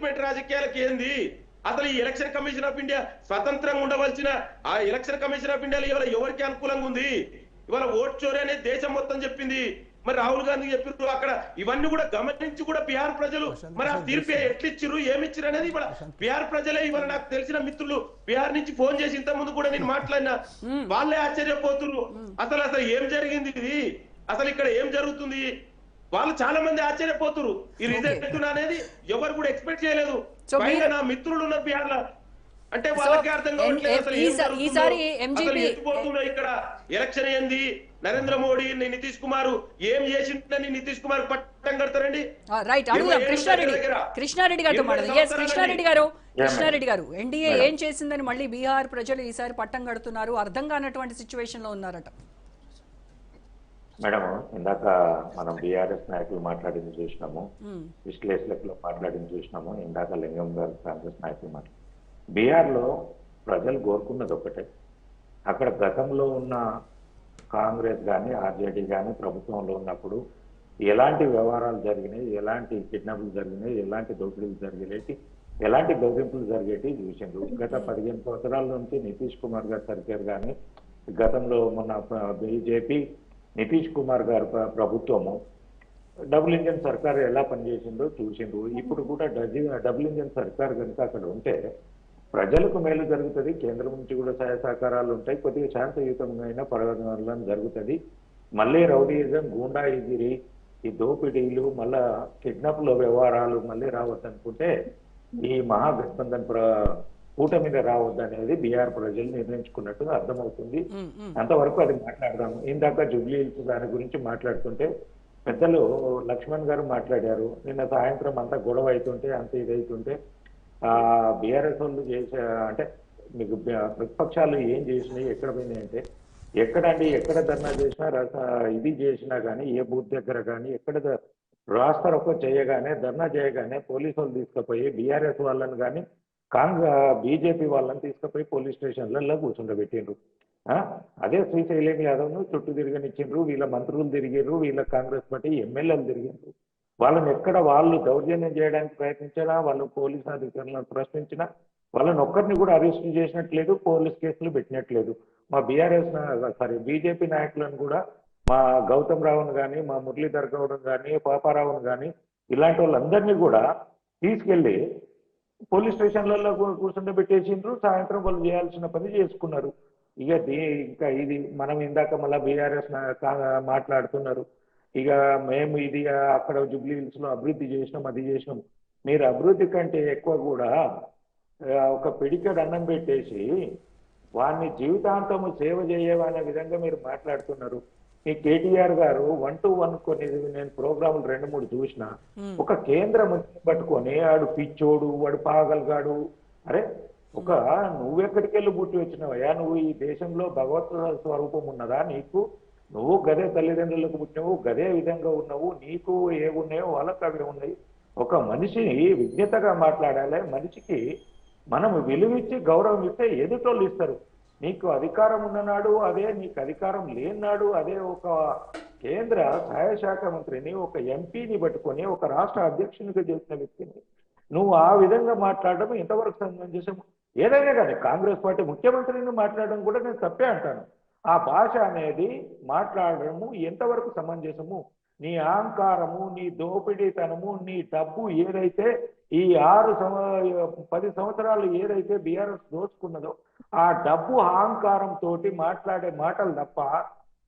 Sentiment రాజకీయాలకి ఏంది? అసలు ఈ ఎలక్షన్ కమిషన్ ఆఫ్ ఇండియా స్వతంత్రంగా ఉండవలసిన ఆ ఎలక్షన్ కమిషన్ ఆఫ్ ఇండియాలో ఇవాళ ఎవరికి అనుకూలంగా ఉంది? ఇవాళ ఓట్ చోరీ అనేది దేశం మొత్తం చెప్పింది. మరి రాహుల్ గాంధీ చెప్పారు అక్కడ ఇవన్నీ కూడా గమనించి కూడా బీహార్ ప్రజలు మరి ఆ తీర్పు ఎట్లిచ్చిర్రు ఏమిచ్చిర్రు అనేది ఇవాళ బీహార్ ప్రజలే ఇవాళ నాకు తెలిసిన మిత్రులు బీహార్ నుంచి ఫోన్ చేసి ఇంత ముందు కూడా నేను మాట్లాడినా. వాళ్ళే ఆశ్చర్యపోతున్నారు అసలు అసలు ఏం జరిగింది ఇది? అసలు ఇక్కడ ఏం జరుగుతుంది? వాళ్ళు చాలా మంది ఆశ్చర్యపోతున్నారు ఈ రిజల్ట్ అనేది ఎవరు కూడా ఎక్స్పెక్ట్ చేయలేదు. పైగా నా మిత్రులు ఉన్నారు బీహార్లో అంటే వాళ్ళకి అర్థం కావట్లేదు ఇక్కడ ఎలక్షన్ ఏంది? నరేంద్ర మోడీ నితీష్ కుమార్ ఏం చేసిందని నితీష్ కుమార్ పట్టం కడతారండి? రైట్ అడుగుదాం కృష్ణారెడ్డి. కృష్ణారెడ్డి గారితో మాట్లాడదాం. కృష్ణారెడ్డి గారు కృష్ణారెడ్డి గారు ఎన్డీఏ. ఏం చేసిందని మళ్ళీ బీహార్ ప్రజలు ఈసారి పట్టం కడుతున్నారు అర్థం కానటువంటి సిచ్యువేషన్లో ఉన్నారట. మేడం ఇందాక మనం బీఆర్ఎస్ నాయకులు మాట్లాడింది చూసినాము. విశ్లేషకులు మాట్లాడింది చూసినాము. ఇందాక లింగం గారు కాంగ్రెస్ నాయకులు మాట్లాడు బీహార్లో ప్రజలు కోరుకున్నది ఒకటే. అక్కడ గతంలో ఉన్న కాంగ్రెస్ కానీ ఆర్జేడీ కానీ ప్రభుత్వంలో ఉన్నప్పుడు ఎలాంటి వ్యవహారాలు జరిగినాయి ఎలాంటి కిడ్నాపులు జరిగినాయి ఎలాంటి దోపిడీలు జరిగేటి ఎలాంటి బెదిరింపులు జరిగేటి చూసిండ్రు. గత పదిహేను సంవత్సరాల నుంచి నితీష్ కుమార్ గారు సర్కార్ కానీ గతంలో మొన్న బీజేపీ నితీష్ కుమార్ గారు ప్రభుత్వము డబుల్ ఇంజన్ సర్కార్ ఎలా పనిచేసిందో చూసిండ్రు. ఇప్పుడు కూడా డజి డబుల్ ఇంజన్ సర్కార్ కనుక అక్కడ ఉంటే ప్రజలకు మేలు జరుగుతుంది కేంద్రం నుంచి కూడా సహాయ సహకారాలు ఉంటాయి కొద్దిగా శాంతియుతమైన పరివర్తన జరుగుతుంది. మళ్ళీ రౌడీయిజం గూండాయిగిరి ఈ దోపిడీలు మళ్ళా కిడ్నాప్ల వ్యవహారాలు మళ్ళీ రావద్దనుకుంటే ఈ మహాగఠబంధన్ ప్ర కూటమిగా రావద్దనేది బీఆర్ ప్రజలు నిర్ణయించుకున్నట్టుగా అర్థమవుతుంది. అంతవరకు అది మాట్లాడదాం ఇందాక జూబ్లీ హిల్స్ దాని గురించి మాట్లాడుతుంటే పెద్దలు లక్ష్మణ్ గారు మాట్లాడారు. నిన్న సాయంత్రం అంతా గొడవ అవుతుంటే అంత ఇదైతుంటే ఆ బీఆర్ఎస్ వాళ్ళు చేసే అంటే మీకు ప్రతిపక్షాలు ఏం చేసినాయి ఎక్కడ పోయినాయి అంటే ఎక్కడండి ఎక్కడ ధర్నా చేసినా రస ఇది చేసినా కానీ ఏ బూత్ దగ్గర కానీ ఎక్కడ ద- రాస్తారోకో చేయగానే ధర్నా చేయగానే పోలీసు వాళ్ళు తీసుకుపోయి బీఆర్ఎస్ వాళ్ళని కానీ కాంగ్రెస్ బీజేపీ వాళ్ళని తీసుకుపోయి పోలీస్ స్టేషన్లలో కూర్చుండబెట్టిండ్రు. ఆ? అదే శ్రీశైలం యాదవ్ను చుట్టూ తిరగనిచ్చిండ్రు వీళ్ళ మంత్రులు తిరిగిర్రు వీళ్ళ కాంగ్రెస్ పార్టీ ఎమ్మెల్యేలు తిరిగిండ్రు వాళ్ళని ఎక్కడ వాళ్ళు దౌర్జన్యం చేయడానికి ప్రయత్నించినా వాళ్ళు పోలీస్ అధికారులను ప్రశ్నించినా వాళ్ళని ఒక్కరిని కూడా అరెస్ట్ చేసినట్లేదు పోలీస్ కేసులు పెట్టినట్లేదు. మా బీఆర్ఎస్ సారీ బీజేపీ నాయకులను కూడా మా గౌతమ్ రావును కానీ మా మురళీధర్ గౌడ్ని కానీ పాపారావును కానీ ఇలాంటి వాళ్ళందరినీ కూడా తీసుకెళ్ళి పోలీస్ స్టేషన్లలో కూ- కూర్చుండబెట్టేసిండ్రు సాయంత్రం వాళ్ళు చేయాల్సిన పని చేసుకున్నారు. ఇక దీ ఇంకా ఇది మనం ఇందాక మళ్ళీ బీఆర్ఎస్ మాట్లాడుతున్నారు. ఇక మేము ఇది అక్కడ జూబ్లీ హిల్స్లో అభివృద్ధి చేసినాం అది చేసినాం. మీరు అభివృద్ధి కంటే ఎక్కువ కూడా ఒక పిడికడు అన్నం పెట్టేసి వారిని జీవితాంతము సేవ చేయవనే విధంగా మీరు మాట్లాడుతున్నారు. ఈ కేటీఆర్ గారు వన్ టు వన్ కొన్ని నేను ప్రోగ్రాములు రెండు మూడు చూసిన ఒక కేంద్ర మంత్రిని పట్టుకొని ఆడు పిచ్చోడు వాడు పాగల్గాడు. అరే ఒక నువ్వెక్కడికి వెళ్ళి పుట్టి వచ్చినావయ్యా నువ్వు ఈ దేశంలో భగవత్ స్వరూపం ఉన్నదా నీకు? నువ్వు గదే తల్లిదండ్రులకు పుట్టినవు గదే విధంగా ఉన్నావు నీకు ఏ ఉన్నాయో వాళ్ళకి అవి ఉన్నాయి. ఒక మనిషిని విజ్ఞతగా మాట్లాడాలి మనిషికి మనం విలువిచ్చి గౌరవం ఇస్తే ఎదుటోళ్ళు ఇస్తారు. నీకు అధికారం ఉన్ననాడు అదే నీకు అధికారం లేనాడు అదే ఒక కేంద్ర సహాయ శాఖ మంత్రిని ఒక ఎంపీని పట్టుకొని ఒక రాష్ట్ర అధ్యక్షునిగా చేసిన వ్యక్తిని నువ్వు ఆ విధంగా మాట్లాడడం ఎంతవరకు సమంజసం. ఏదైనా కానీ కాంగ్రెస్ పార్టీ ముఖ్యమంత్రిని మాట్లాడడం కూడా నేను తప్పే అంటాను. ఆ భాష అనేది మాట్లాడడము ఎంతవరకు సమంజసము? నీ అహంకారము నీ దోపిడీతనము నీ డబ్బు ఏదైతే ఈ ఆరు సంవ- పది సంవత్సరాలు ఏదైతే బీఆర్ఎస్ దోచుకున్నదో ఆ డబ్బు అహంకారం తోటి మాట్లాడే మాటలు తప్ప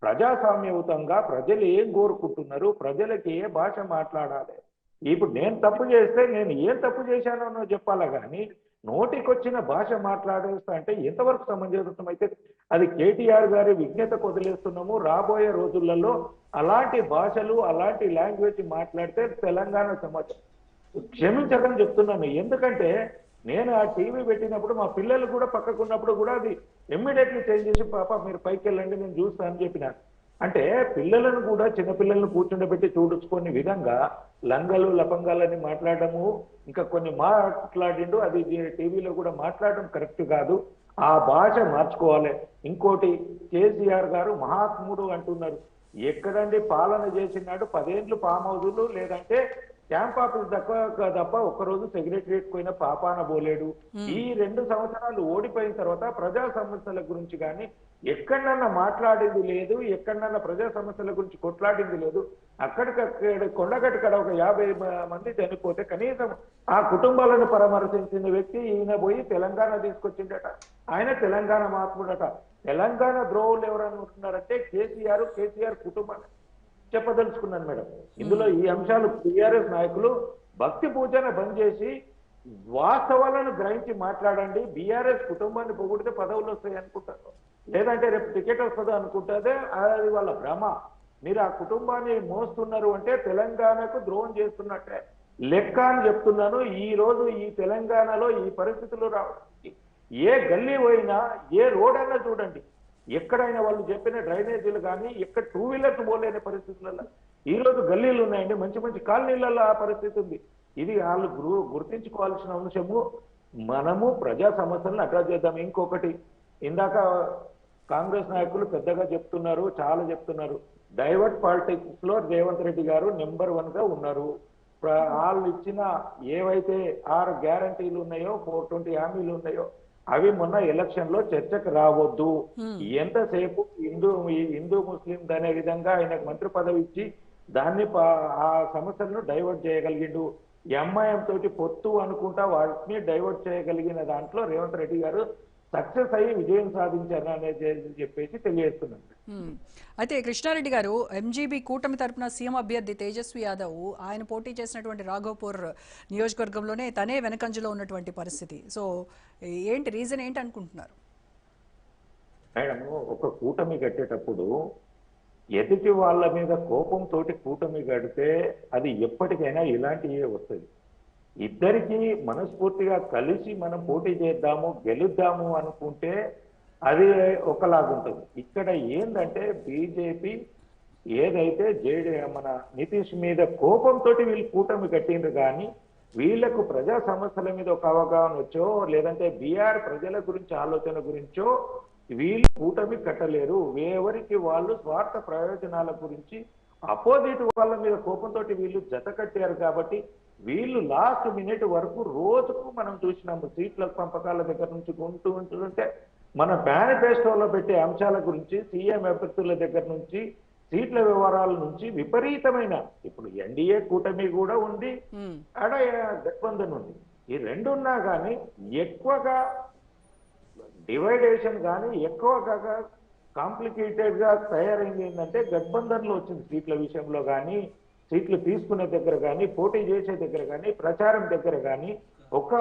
ప్రజాస్వామ్యయుతంగా ప్రజలు ఏం కోరుకుంటున్నారు? ప్రజలకి ఏ భాష మాట్లాడాలి? ఇప్పుడు నేను తప్పు చేస్తే నేను ఏం తప్పు చేశానో చెప్పాలా కానీ నోటికొచ్చిన భాష మాట్లాడేస్తా అంటే ఎంతవరకు సమంజసం అయితే అది కేటీఆర్ గారి విజ్ఞత వదిలేస్తున్నాము రాబోయే రోజులలో అలాంటి భాషలు అలాంటి లాంగ్వేజ్ మాట్లాడితే తెలంగాణ సమాజం. క్షమించకని చెప్తున్నాను. ఎందుకంటే నేను ఆ టీవీ పెట్టినప్పుడు మా పిల్లలు కూడా పక్కకున్నప్పుడు కూడా అది ఇమ్మీడియట్లీ చేంజ్ చేసి పాప మీరు పైకి వెళ్ళండి నేను చూస్తాను అని చెప్పిన అంటే పిల్లలను కూడా చిన్నపిల్లలను కూర్చుండబెట్టి చూడుచుకునే విధంగా లంగలు లపంగాలని మాట్లాడము ఇంకా కొన్ని మాట్లాడిండు అది టీవీలో కూడా మాట్లాడడం కరెక్ట్ కాదు. ఆ భాష మార్చుకోవాలి. ఇంకోటి కేసీఆర్ గారు మహాత్ముడు అంటున్నారు. ఎక్కడండి పాలన చేసినాడు? పదేండ్లు పామౌజులు లేదంటే క్యాంప్ ఆఫీస్ తప్ప తప్ప ఒక్కరోజు సెక్రటరియట్ పోయిన పాపాన పోలేడు ఈ రెండు సంవత్సరాలు ఓడిపోయిన తర్వాత ప్రజా సమస్యల గురించి కానీ ఎక్కడన్నా మాట్లాడింది లేదు ఎక్కడన్నా ప్రజా సమస్యల గురించి కొట్లాడింది లేదు. అక్కడికక్కడ కొండగట్టు కడ ఒక యాభై మంది చనిపోతే కనీసం ఆ కుటుంబాలను పరామర్శించిన వ్యక్తి ఈయన పోయి తెలంగాణ తీసుకొచ్చిండట. ఆయన తెలంగాణ మహాత్ముడట. తెలంగాణ ద్రోహులు ఎవరన్నా ఉంటున్నారంటే కేసీఆర్ కేసీఆర్ కుటుంబాన్ని చెప్పదలుచుకున్నాను మేడం. ఇందులో ఈ అంశాలు టిఆర్ఎస్ నాయకులు భక్తి పూజన బంద్ చేసి వాస్తవాలను గ్రహించి మాట్లాడండి. బీఆర్ఎస్ కుటుంబాన్ని పొగిడితే పదవులు వస్తాయి అనుకుంటారు. లేదంటే రేపు టికెట్ వస్తుంది అనుకుంటే అది వాళ్ళ భ్రమ. మీరు ఆ కుటుంబాన్ని మోస్తున్నారు అంటే తెలంగాణకు ద్రోహం చేస్తున్నట్టే. లెక్క అని చెప్తున్నాను ఈ రోజు ఈ తెలంగాణలో ఈ పరిస్థితులు రావడానికి ఏ గల్లీ పోయినా ఏ రోడ్ అయినా చూడండి. ఎక్కడైనా వాళ్ళు చెప్పిన డ్రైనేజీలు కానీ ఎక్కడ టూ వీలర్స్ పోలేని పరిస్థితులలో ఈ రోజు గల్లీలు ఉన్నాయండి మంచి మంచి కాలనీలలో ఆ పరిస్థితి ఉంది. ఇది వాళ్ళు గురు గుర్తించుకోవాల్సిన అంశము. మనము ప్రజా సమస్యలను అడ్రస్ చేద్దాం. ఇంకొకటి ఇందాక కాంగ్రెస్ నాయకులు పెద్దగా చెప్తున్నారు చాలా చెప్తున్నారు. డైవర్ట్ పాలిటిక్స్లో రేవంత్ రెడ్డి గారు నెంబర్ వన్గా ఉన్నారు. వాళ్ళు ఇచ్చిన ఏవైతే ఆరు గ్యారంటీలు ఉన్నాయో ఫోర్ ట్వంటీ హామీలు ఉన్నాయో అవి మొన్న ఎలక్షన్లో చర్చకు రావద్దు. ఎంతసేపు హిందూ హిందూ ముస్లిం అనే విధంగా ఆయనకు మంత్రి పదవి ఇచ్చి దాన్ని ఆ సమస్యలను డైవర్ట్ చేయగలిగిండు. ఎంఐఎం తోటి పొత్తు అనుకుంటా వాటిని డైవర్ట్ చేయగలిగిన దాంట్లో రేవంత్ రెడ్డి గారు సక్సెస్ అయ్యి విజయం సాధించారు అనేది చెప్పేసి తెలియజేస్తున్నాను. అయితే కృష్ణారెడ్డి గారు ఎంజీబీ కూటమి తరపున సీఎం అభ్యర్థి తేజస్వి యాదవ్ ఆయన పోటీ చేసినటువంటి రాఘవపూర్ నియోజకవర్గంలోనే తనే వెనకంజలో ఉన్నటువంటి పరిస్థితి. సో ఏంటి రీజన్ ఏంటి అనుకుంటున్నారు? మేడం ఒక కూటమి కట్టేటప్పుడు ఎదుటి వాళ్ళ మీద కోపంతో కూటమి కడితే అది ఎప్పటికైనా ఇలాంటివే వస్తుంది. ఇద్దరికి మనస్ఫూర్తిగా కలిసి మనం పోటీ చేద్దాము గెలుద్దాము అనుకుంటే అది ఒకలాగుంటుంది. ఇక్కడ ఏంటంటే బీజేపీ ఏదైతే జేడీ మన నితీష్ మీద కోపంతో వీళ్ళు కూటమి కట్టిండ్రు కానీ వీళ్ళకు ప్రజా సమస్యల మీద ఒక అవగాహన వచ్చో లేదంటే బీఆర్ ప్రజల గురించి ఆలోచన గురించో వీళ్ళు కూటమి కట్టలేరు. ఎవరికి వాళ్ళు స్వార్థ ప్రయోజనాల గురించి అపోజిట్ వాళ్ళ మీద కోపంతో వీళ్ళు జత కట్టారు కాబట్టి వీళ్ళు లాస్ట్ మినిట్ వరకు రోజుకు మనం చూసినాము సీట్ల పంపకాల దగ్గర నుంచి కొంటూ ఉంటుంటే మన మేనిఫెస్టోలో పెట్టే అంశాల గురించి సీఎం అభ్యర్థుల దగ్గర నుంచి సీట్ల వివరాల నుంచి విపరీతమైన ఇప్పుడు ఎన్డీఏ కూటమి కూడా ఉంది మ్మ్. ఆడ గఠబంధన్ ఉంది ఈ రెండున్నా కానీ ఎక్కువగా డివైడేషన్ కానీ ఎక్కువగా కాంప్లికేటెడ్గా తయారైంది ఏంటంటే గఠబంధన్లో వచ్చింది సీట్ల విషయంలో కానీ సీట్లు తీసుకునే దగ్గర కానీ పోటీ చేసే దగ్గర కానీ ప్రచారం దగ్గర కానీ ఒక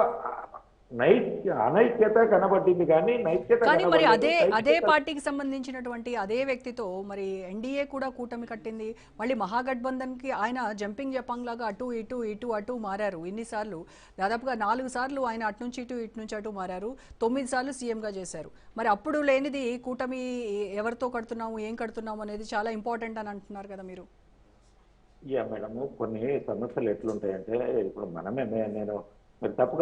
నైక్య అనైక్యత కనబడింది కానీ నైక్యత కానీ మరి. అదే అదే పార్టీకి సంబంధించినటువంటి అదే వ్యక్తితో మరి ఎన్డీఏ కూడా కూటమి కట్టింది. మళ్ళీ మహాగఠబంధన్కి ఆయన జంపింగ్ జపాంగ్ లాగా అటు ఇటు ఇటు అటు మారారు ఇన్నిసార్లు. దాదాపుగా నాలుగు సార్లు ఆయన అటు నుంచి ఇటు ఇటు నుంచి అటు మారారు. తొమ్మిది సార్లు సీఎంగా చేశారు. మరి అప్పుడు లేనిది కూటమి ఎవరితో కడుతున్నాము ఏం కడుతున్నాము అనేది చాలా ఇంపార్టెంట్ అని అంటున్నారు కదా మీరు? యా మేడం కొన్ని సమస్యలు ఎట్లుంటాయంటే ఇప్పుడు మనమే నేను మీరు తప్పుగా